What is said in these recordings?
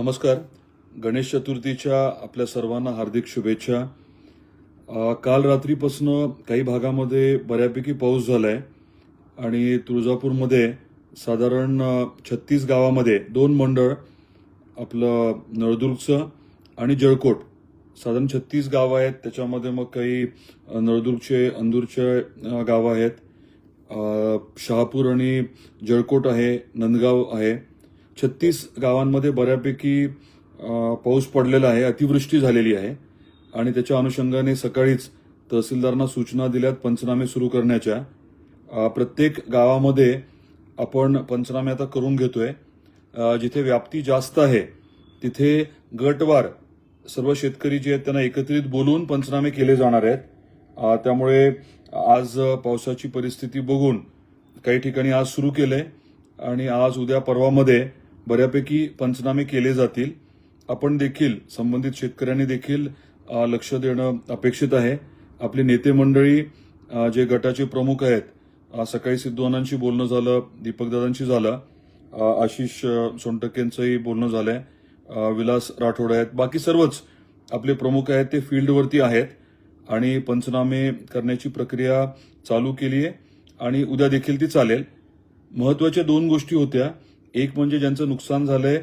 नमस्कार. गणेश चतुर्थीच्या आपल्या सर्वांना हार्दिक शुभेच्छा. काल रात्रीपासून काही भागामध्ये बऱ्यापैकी पाऊस झाला आहे आणि तुळजापूरमध्ये साधारण छत्तीस गावामध्ये दोन मंडळ आपलं नळदुर्गचं आणि जळकोट. साधारण छत्तीस गावं आहेत त्याच्यामध्ये मग काही नळदुर्गचे अंदूरचे गावं आहेत. शहापूर आणि जळकोट आहे नंदगाव आहे. छत्तीस गावांमध्ये बऱ्यापैकी पाऊस पडलेला आहे अतिवृष्टी झालेली आहे. आणि त्याच्या अनुषंगाने सकाळीच तहसीलदारांना सूचना दिल्यात पंचनामे सुरू करण्याच्या. प्रत्येक गावामध्ये आपण पंचनामे आता करून घेतोय. जिथे व्याप्ती जास्त आहे तिथे गटवार सर्व शेतकरी जे आहेत त्यांना एकत्रित बोलून पंचनामे केले जाणार आहेत. त्यामुळे आज पावसाची परिस्थिती बघून काही ठिकाणी आज सुरू केले आणि आज उद्या परवामध्ये बऱ्यापैकी पंचनामे केले जातील. आपण देखील संबंधित शेतकऱ्यांनी देखील लक्ष देणं अपेक्षित आहे. आपली नेते मंडळी जे गटाचे प्रमुख आहेत सकाळी सिद्धवानांशी बोलणं झालं दीपकदादांशी झालं आशिष अ, सोनटक्केंचंही बोलणं झालंय विलास राठोड आहेत. बाकी सर्वच आपले प्रमुख आहेत ते फील्डवरती आहेत आणि पंचनामे करण्याची प्रक्रिया चालू केली आहे आणि उद्या देखील ती चालेल. महत्त्वाच्या दोन गोष्टी होत्या. एक म्हणजे ज्यांचं नुकसान झालंय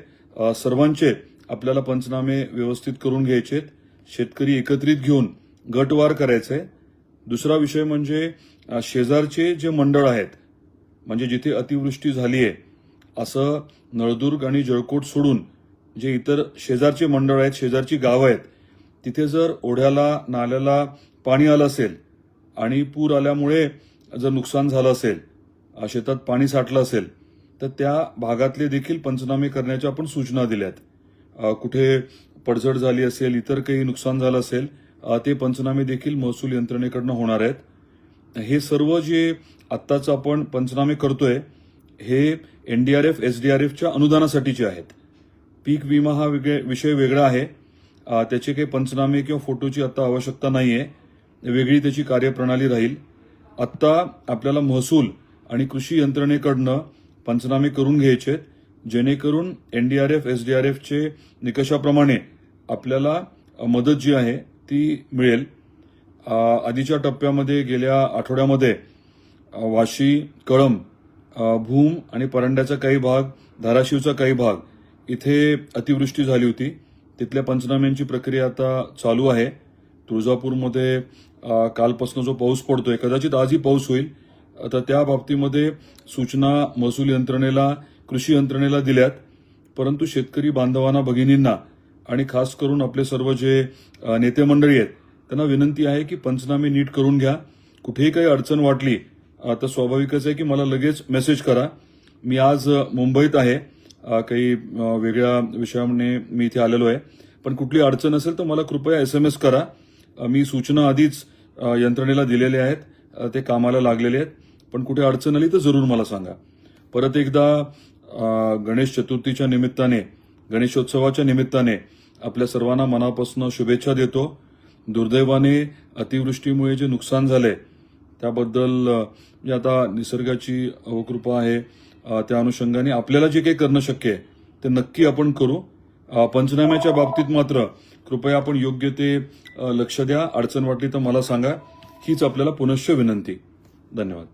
सर्वांचे आपल्याला पंचनामे व्यवस्थित करून घ्यायचेत. शेतकरी एकत्रित घेऊन गटवार करायचे दुसरा विषय म्हणजे शेजारचे जे मंडळ आहेत म्हणजे जिथे अतिवृष्टी झाली आहे असं नळदुर्ग आणि जळकोट सोडून जे इतर शेजारचे मंडळ आहेत शेजारची गावं आहेत तिथे जर ओढ्याला नाल्याला पाणी आलं असेल आणि पूर आल्यामुळे जर नुकसान झालं असेल शेतात पाणी साठलं असेल तर त्या भागातले देखील पंचनामे करण्याच्या आपण सूचना दिल्यात. कुठे पडझड झाली असेल इतर काही नुकसान झालं असेल ते पंचनामे देखील महसूल यंत्रणेकडनं होणार आहेत. हे सर्व जे आत्ताच आपण पंचनामे करतोय हे एनडीआरएफ एसडीआरएफच्या अनुदानासाठीचे आहेत. पीक विमा हा वेगळे विषय वेगळा आहे. त्याचे काही पंचनामे किंवा फोटोची आता आवश्यकता नाही आहे वेगळी त्याची कार्यप्रणाली राहील. आत्ता आपल्याला महसूल आणि कृषी यंत्रणेकडनं पंचनामे करून घ्यायचे आहेत, जेणेकरून एनडीआरएफ एसडीआरएफचे निकषाप्रमाणे आपल्याला मदत जी आहे ती मिळेल. आधीच्या टप्प्यामध्ये गेल्या आठवड्यामध्ये वाशी कळंब भूम आणि परांड्याचा काही भाग धाराशिवचा काही भाग इथे अतिवृष्टी झाली होती. तिथल्या पंचनाम्यांची प्रक्रिया आता चालू आहे. तुळजापूरमध्ये कालपासून जो पाऊस पडतोय कदाचित आजही पाऊस होईल. आता त्या बाबतीमध्ये सूचना महसूल यंत्रणेला कृषी यंत्रणेला दिल्यात. परंतु शेतकरी बांधवांना भगिनींना आणि खास करून आपले सर्व जे नेते मंडळी आहेत त्यांना विनंती आहे की पंचनामे नीट करून घ्या. कुठेही काही अडचण वाटली आता तर स्वाभाविकच आहे की मला लगेच मेसेज करा. मी आज मुंबईत आहे. काही वेगळ्या विषयाने मी इथे आलेलो आहे. पण कुठली अडचण असेल तर मला कृपया एस एम एस करा. मी सूचना आधीच यंत्रणेला दिलेल्या आहेत. ते कामाला लागलेले आहेत. पण कुठे अडचण आली तर जरूर मला सांगा. परत एकदा गणेश चतुर्थीच्या निमित्ताने गणेशोत्सवाच्या निमित्ताने आपल्या सर्वांना मनापासून शुभेच्छा देतो. दुर्दैवाने अतिवृष्टीमुळे जे नुकसान झालंय त्याबद्दल जे आता निसर्गाची अवकृपा आहे. त्या अनुषंगाने आपल्याला जे काही करणं शक्य आहे ते नक्की आपण करू. पंचनाम्याच्या बाबतीत मात्र कृपया आपण योग्य ते लक्ष द्या. अडचण वाटली तर मला सांगा. हीच आपल्याला पुनश्च विनंती. धन्यवाद.